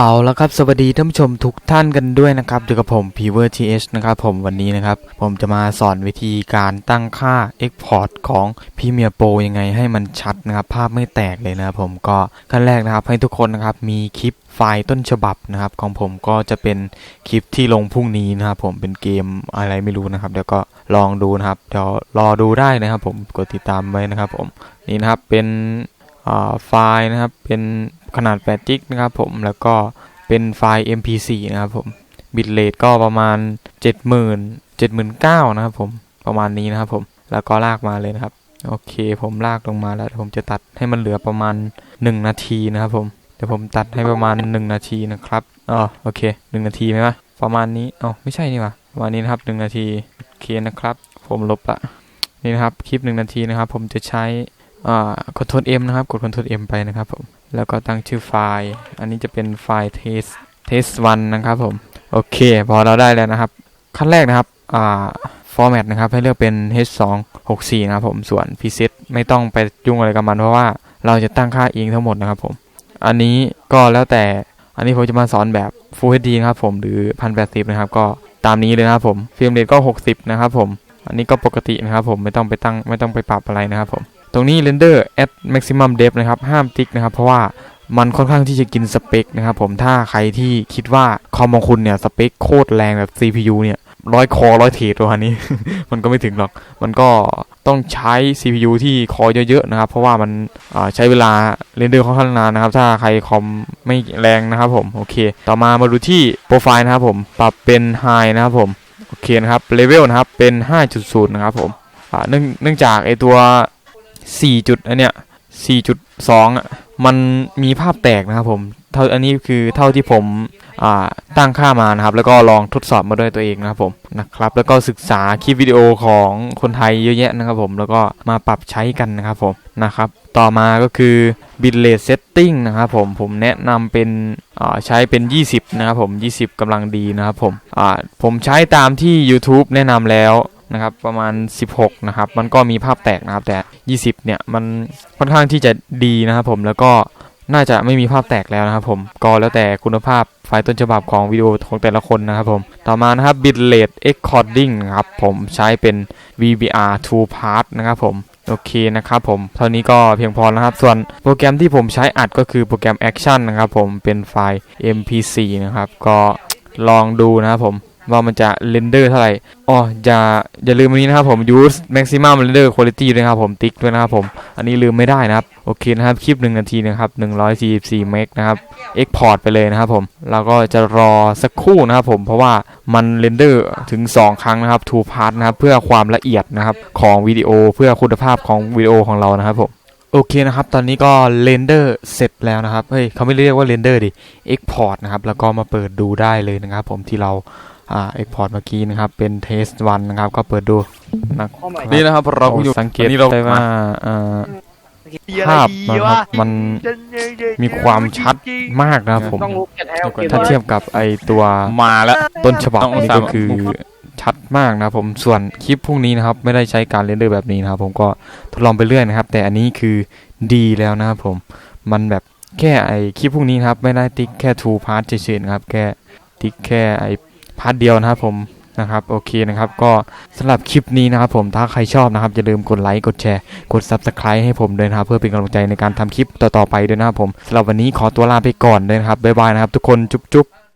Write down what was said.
เอาละครับสวัสดีท่านผู้ชมทุกท่านกันด้วยนะครับอยู่กับผม p v e r TH นะครับผมวันนี้นะครับ ผมจะมาสอนวิธีการตั้งค่า Export ของ Premiere Pro ยังไงให้มันชัดนะครับ ภาพไม่แตกเลยนะครับผมก็ขั้นแรกนะครับ ให้ทุกคนนะครับมีคลิปไฟล์ต้นฉบับนะครับ ของผมก็จะเป็นคลิปที่ลงพรุ่งนี้นะครับผมเป็นเกมอะไรไม่รู้นะครับ เดี๋ยวก็ลองดูนะครับเดี๋ยวรอดูได้นะครับ ผมกดติดตามไว้นะครับ ผมนี่นะครับเป็น ไฟล์นะครับ เป็นขนาด8จิกนะครับผม แล้วก็เป็นไฟล์ mp4 นะครับผม บิตเรทก็ประมาณ 70,000 79,000นะครับผม ประมาณนี้นะครับผม แล้วก็ลากมาเลยนะครับ โอเค ผมลากลงมาแล้วเดี๋ยวผมจะตัดให้มันเหลือประมาณ 1 นาทีนะครับผม เดี๋ยวผมตัดให้ประมาณ 1 นาทีนะครับ อ๋อ โอเค 1 นาทีไหมวะประมาณนี้อ๋อไม่ใช่นี่วะประมาณนี้นะครับ 1 นาที โอเคนะครับ ผมลบละ นี่นะครับ คลิป 1 นาทีนะครับ ผมจะใช้ อ่ากดโทษ M นะครับ กด Ctrl M ไปนะครับผม แล้วก็ตั้งชื่อไฟล์ อันนี้จะเป็นไฟล์ test test 1นะครับผม โอเค พอเราได้แล้วนะครับ ขั้นแรกนะครับอ่า format นะครับให้เลือกเป็น H264 นะครับผม ส่วน preset ไม่ต้องไปยุ่งอะไรกับมัน เพราะว่าเราจะตั้งค่าเองทั้งหมดนะครับผม อันนี้ก็แล้วแต่ อันนี้ผมจะมาสอนแบบ Full HD นะครับผม หรือ 1080 นะครับ ก็ตามนี้เลยนะครับผม เฟรมเรทก็ 60 นะครับผม อันนี้ก็ปกตินะครับผม ไม่ต้องไปตั้ง ไม่ต้องไปปรับอะไรนะครับผม ตรงนี้ render at maximum depth นะครับห้ามติ๊กนะครับ เพราะว่ามันค่อนข้างที่จะกินสเปคนะครับผมถ้าใครที่คิดว่าคอมของคุณเนี่ย สเปคโคตรแรงแบบ CPU เนี่ยร้อยคอร้อยเทรดตัวนี้ มันก็ไม่ถึงหรอก มันก็ต้องใช้ CPU ที่คอเยอะๆนะครับ เพราะว่ามันใช้เวลาเรนเดอร์ค่อนข้างนานนะครับ ถ้าใครคอมไม่แรงนะครับผม โอเค ต่อมามาดูที่โปรไฟล์นะครับผม ปรับเป็น High นะครับผม โอเคนะครับเลเวลนะครับ เป็น 5.0 นะครับผมเนื่องจากไอตัว 4จุดอันเนี้ย4.2อะมันมีภาพแตกนะครับผมเท่าอันนี้คือเท่าที่ผมอ่าตั้งค่ามานะครับ แล้วก็ลองทดสอบมาด้วยตัวเองนะครับผมนะครับ แล้วก็ศึกษาคลิปวิดีโอของคนไทยเยอะแยะนะครับผมแล้วก็มาปรับใช้กันนะครับผมนะครับ ต่อมาก็คือ bitrate setting นะครับผมผมแนะนำเป็นอ่าใช้เป็น 20 นะครับผม 20กำลังดีนะครับผมอ่าผมใช้ตามที่ YouTube แนะนำแล้ว นะครับประมาณ 16 นะครับ มันก็มีภาพแตกนะครับ แต่ 20 เนี่ย มันค่อนข้างที่จะดีนะครับผมแล้วก็น่าจะไม่มีภาพแตกแล้วนะครับผมก็แล้วแต่คุณภาพไฟล์ต้นฉบับของวิดีโอของแต่ละคนนะครับผมต่อมานะครับ bitrate encoding ครับผมใช้เป็น VBR 2 part นะครับผมโอเคนะครับผมเท่านี้ก็เพียงพอแล้วครับ ส่วนโปรแกรมที่ผมใช้อัดก็คือโปรแกรม Action นะครับผมเป็นไฟล์ MP4 นะครับ ก็ลองดูนะครับผม ว่ามันจะเรนเดอร์เท่าไหร่อ๋ออย่าอย่าลืมอันนี้นะครับผม use maximum render quality ด้วยนะครับผมติ๊กด้วยนะครับผม อันนี้ลืมไม่ได้นะครับ โอเคนะครับ คลิป 1 นาทีนะครับ144เมกนะครับ export ไปเลยนะครับผมแล้วก็จะรอสักครู่นะครับผมเพราะว่ามันเรนเดอร์ถึง 2 ครั้งนะครับ two part นะครับเพื่อความละเอียดนะครับของวิดีโอเพื่อคุณภาพของวิดีโอของเรานะครับผมโอเคนะครับ ตอนนี้ก็เรนเดอร์เสร็จแล้วนะครับ เฮ้ยเขาไม่เรียกว่าเรนเดอร์ดิ export นะครับ แล้วก็มาเปิดดูได้เลยนะครับผมที่เรา อ่า export เมื่อกี้นะครับเป็น test 1นะครับก็เปิดดูนะ Oh my นี่นะครับเราอยู่สังเกตได้ว่าอ่าภาพนะครับมันมีความชัดมากนะครับผมต้องลุกกันให้เอาเก็บถ้าเทียบกับไอตัวมาแล้วต้นฉบับนี่ก็คือชัดมากนะครับผมส่วนคลิปพวกนี้นะครับไม่ได้ใช้การเรนเดอร์แบบนี้นะครับผมก็ทดลองไปเรื่อยนะครับ แต่อันนี้คือดีแล้วนะครับผมมันแบบแค่ไอคลิปพวกนี้นะครับไม่ได้ติ๊กแค่ two part เฉยๆนะครับแค่ติ๊กแค่ไอ พาร์ทเดียวนะครับผมนะครับโอเคนะครับก็สำหรับคลิปนี้นะครับผมถ้าใครชอบนะครับอย่าลืมกดไลค์กดแชร์กด subscribe ให้ผมด้วยนะครับเพื่อเป็นกำลังใจในการทำคลิปต่อๆไปด้วยนะครับผมสำหรับวันนี้ขอตัวลาไปก่อนเลยนะครับบ๊ายบายนะครับทุกคนจุ๊บๆ